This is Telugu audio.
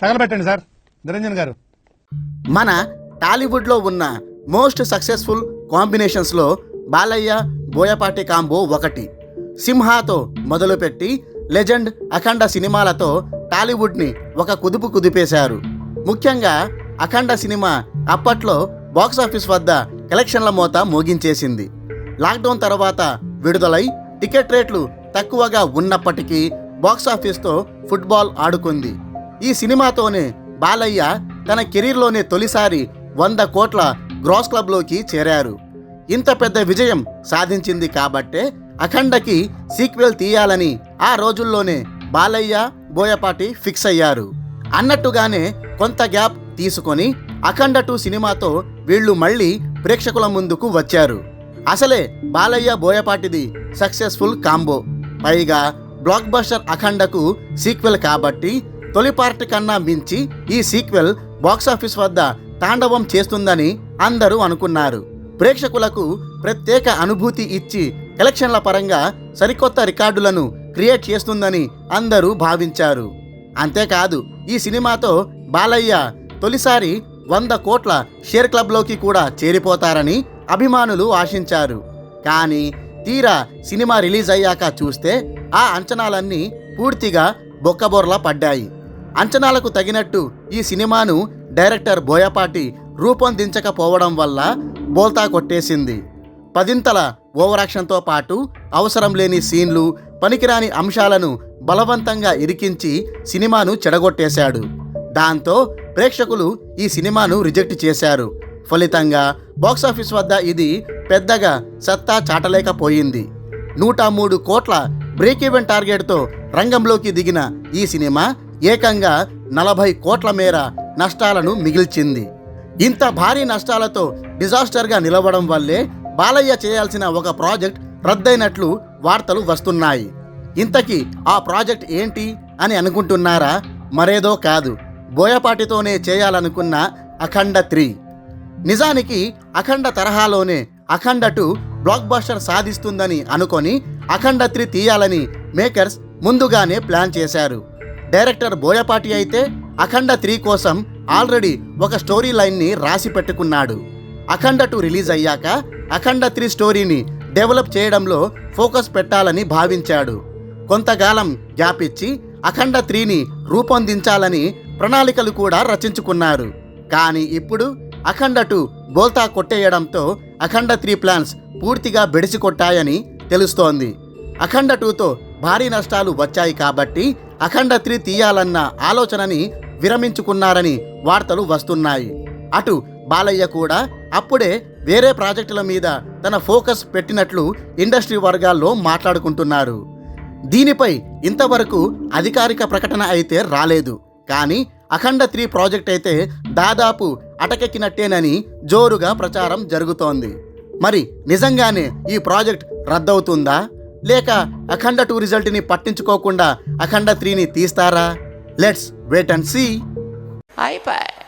తగలబెట్టండి సార్. నిరంజన్ గారు. మన టాలీవుడ్లో ఉన్న మోస్ట్ సక్సెస్ఫుల్ కాంబినేషన్స్లో బాలయ్య బోయపాటి కాంబో ఒకటి. సింహాతో మొదలుపెట్టి లెజెండ్ అఖండ సినిమాలతో టాలీవుడ్ని ఒక కుదుపు కుదిపేశారు. ముఖ్యంగా అఖండ సినిమా అప్పట్లో బాక్సాఫీస్ వద్ద కలెక్షన్ల మోత మోగించేసింది. లాక్డౌన్ తర్వాత విడుదలై టికెట్ రేట్లు తక్కువగా ఉన్నప్పటికీ బాక్సాఫీస్తో ఫుట్బాల్ ఆడుకుంది. ఈ సినిమాతోనే బాలయ్య తన కెరీర్లోనే తొలిసారి వంద కోట్ల గ్రాస్ క్లబ్లోకి చేరారు. ఇంత పెద్ద విజయం సాధించింది కాబట్టే అఖండకి సీక్వెల్ తీయాలని ఆ రోజుల్లోనే బాలయ్య బోయపాటి ఫిక్స్ అయ్యారు. అన్నట్టుగానే కొంత గ్యాప్ తీసుకొని అఖండ టూ సినిమాతో వీళ్ళు మళ్ళీ ప్రేక్షకుల ముందుకు వచ్చారు. అసలే బాలయ్య బోయపాటిది సక్సెస్ఫుల్ కాంబో. పైగా బ్లాక్ బస్టర్ అఖండకు సీక్వెల్ కాబట్టి తొలి పార్ట్ కన్నా మించి ఈ సీక్వెల్ బాక్సాఫీస్ వద్ద తాండవం చేస్తుందని అందరూ అనుకున్నారు. ప్రేక్షకులకు ప్రత్యేక అనుభూతి ఇచ్చి కలెక్షన్ల పరంగా సరికొత్త రికార్డులను క్రియేట్ చేస్తుందని అందరూ భావించారు. అంతేకాదు ఈ సినిమాతో బాలయ్య తొలిసారి వంద కోట్ల షేర్ క్లబ్లోకి కూడా చేరిపోతారని అభిమానులు ఆశించారు. కానీ తీరా సినిమా రిలీజ్ అయ్యాక చూస్తే ఆ అంచనాలన్నీ పూర్తిగా బొక్కబొర్లా పడ్డాయి. అంచనాలకు తగినట్టు ఈ సినిమాను డైరెక్టర్ బోయపాటి రూపొందించకపోవడం వల్ల బోల్తా కొట్టేసింది. పదింతల ఓవరాక్షన్తో పాటు అవసరం లేని సీన్లు పనికిరాని అంశాలను బలవంతంగా ఇరికించి సినిమాను చెడగొట్టేశాడు. దాంతో ప్రేక్షకులు ఈ సినిమాను రిజెక్ట్ చేశారు. ఫలితంగా బాక్సాఫీస్ వద్ద ఇది పెద్దగా సత్తా చాటలేకపోయింది. నూట మూడు కోట్ల బ్రేక్ ఈవెన్ టార్గెట్తో రంగంలోకి దిగిన ఈ సినిమా ఏకంగా నలభై కోట్ల మేర నష్టాలను మిగిల్చింది. ఇంత భారీ నష్టాలతో డిజాస్టర్గా నిలవడం వల్లే బాలయ్య చేయాల్సిన ఒక ప్రాజెక్ట్ రద్దయినట్లు వార్తలు వస్తున్నాయి. ఇంతకీ ఆ ప్రాజెక్ట్ ఏంటి అని అనుకుంటున్నారా? మరేదో కాదు. బోయపాటితోనే చేయాలనుకున్న అఖండ త్రీ. నిజానికి అఖండ తరహాలోనే అఖండ టూ బ్లాక్ బస్టర్ సాధిస్తుందని అనుకొని అఖండ త్రీ తీయాలని మేకర్స్ ముందుగానే ప్లాన్ చేశారు. డైరెక్టర్ బోయపాటి అయితే అఖండ త్రీ కోసం ఆల్రెడీ ఒక స్టోరీ లైన్ని రాసి పెట్టుకున్నాడు. అఖండ టూ రిలీజ్ అయ్యాక అఖండ త్రీ స్టోరీని డెవలప్ చేయడంలో ఫోకస్ పెట్టాలని భావించాడు. కొంతకాలం గ్యాప్ ఇచ్చి అఖండ త్రీని రూపొందించాలని ప్రణాళికలు కూడా రచించుకున్నారు. కానీ ఇప్పుడు అఖండ టూ బోల్తా కొట్టేయడంతో అఖండ త్రీ ప్లాన్స్ పూర్తిగా బెడిసి కొట్టాయని తెలుస్తోంది. అఖండ టూతో భారీ నష్టాలు వచ్చాయి కాబట్టి అఖండ త్రీ తీయాలన్న ఆలోచనని విరమించుకున్నారని వార్తలు వస్తున్నాయి. అటు బాలయ్య కూడా అప్పుడే వేరే ప్రాజెక్టుల మీద తన ఫోకస్ పెట్టినట్లు ఇండస్ట్రీ వర్గాల్లో మాట్లాడుకుంటున్నారు. దీనిపై ఇంతవరకు అధికారిక ప్రకటన అయితే రాలేదు. కానీ అఖండ త్రీ ప్రాజెక్ట్ అయితే దాదాపు అటకెక్కినట్టేనని జోరుగా ప్రచారం జరుగుతోంది. మరి నిజంగానే ఈ ప్రాజెక్ట్ రద్దవుతుందా? లేక అఖండ టూ రిజల్ట్ని పట్టించుకోకుండా అఖండ త్రీని తీస్తారా? Let's wait and see. అయిపోయి